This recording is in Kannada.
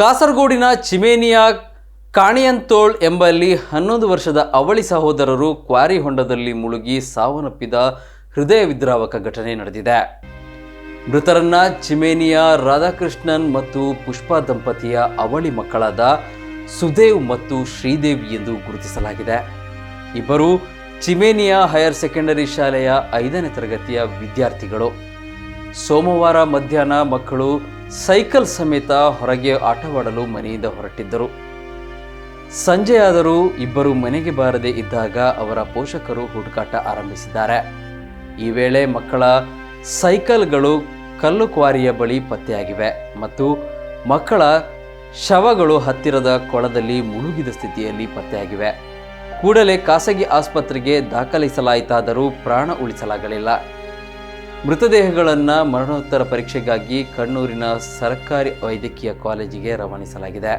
ಕಾಸರಗೋಡಿನ ಚಿಮೇನಿಯಾ ಕಾಣಿಯಂತೋಳ್ ಎಂಬಲ್ಲಿ ಹನ್ನೊಂದು ವರ್ಷದ ಅವಳಿ ಸಹೋದರರು ಕ್ವಾರಿ ಹೊಂಡದಲ್ಲಿ ಮುಳುಗಿ ಸಾವನ್ನಪ್ಪಿದ ಹೃದಯ ವಿದ್ರಾವಕ ಘಟನೆ ನಡೆದಿದೆ. ಮೃತರನ್ನ ಚಿಮೇನಿಯಾ ರಾಧಾಕೃಷ್ಣನ್ ಮತ್ತು ಪುಷ್ಪಾ ದಂಪತಿಯ ಅವಳಿ ಮಕ್ಕಳಾದ ಸುದೇವ್ ಮತ್ತು ಶ್ರೀದೇವಿ ಎಂದು ಗುರುತಿಸಲಾಗಿದೆ. ಇಬ್ಬರು ಚಿಮೇನಿಯಾ ಹೈಯರ್ ಸೆಕೆಂಡರಿ ಶಾಲೆಯ ಐದನೇ ತರಗತಿಯ ವಿದ್ಯಾರ್ಥಿಗಳು. ಸೋಮವಾರ ಮಧ್ಯಾಹ್ನ ಮಕ್ಕಳು ಸೈಕಲ್ ಸಮೇತ ಹೊರಗೆ ಆಟವಾಡಲು ಮನೆಯಿಂದ ಹೊರಟಿದ್ದರು. ಸಂಜೆಯಾದರೂ ಇಬ್ಬರು ಮನೆಗೆ ಬಾರದೇ ಇದ್ದಾಗ ಅವರ ಪೋಷಕರು ಹುಡುಕಾಟ ಆರಂಭಿಸಿದ್ದಾರೆ. ಈ ವೇಳೆ ಮಕ್ಕಳ ಸೈಕಲ್ಗಳು ಕಲ್ಲು ಕ್ವಾರಿಯ ಬಳಿ ಪತ್ತೆಯಾಗಿವೆ ಮತ್ತು ಮಕ್ಕಳ ಶವಗಳು ಹತ್ತಿರದ ಕೊಳದಲ್ಲಿ ಮುಳುಗಿದ ಸ್ಥಿತಿಯಲ್ಲಿ ಪತ್ತೆಯಾಗಿವೆ. ಕೂಡಲೇ ಖಾಸಗಿ ಆಸ್ಪತ್ರೆಗೆ ದಾಖಲಿಸಲಾಯಿತಾದರೂ ಪ್ರಾಣ ಉಳಿಸಲಾಗಲಿಲ್ಲ. ಮೃತದೇಹಗಳನ್ನು ಮರಣೋತ್ತರ ಪರೀಕ್ಷೆಗಾಗಿ ಕಣ್ಣೂರಿನ ಸರ್ಕಾರಿ ವೈದ್ಯಕೀಯ ಕಾಲೇಜಿಗೆ ರವಾನಿಸಲಾಗಿದೆ.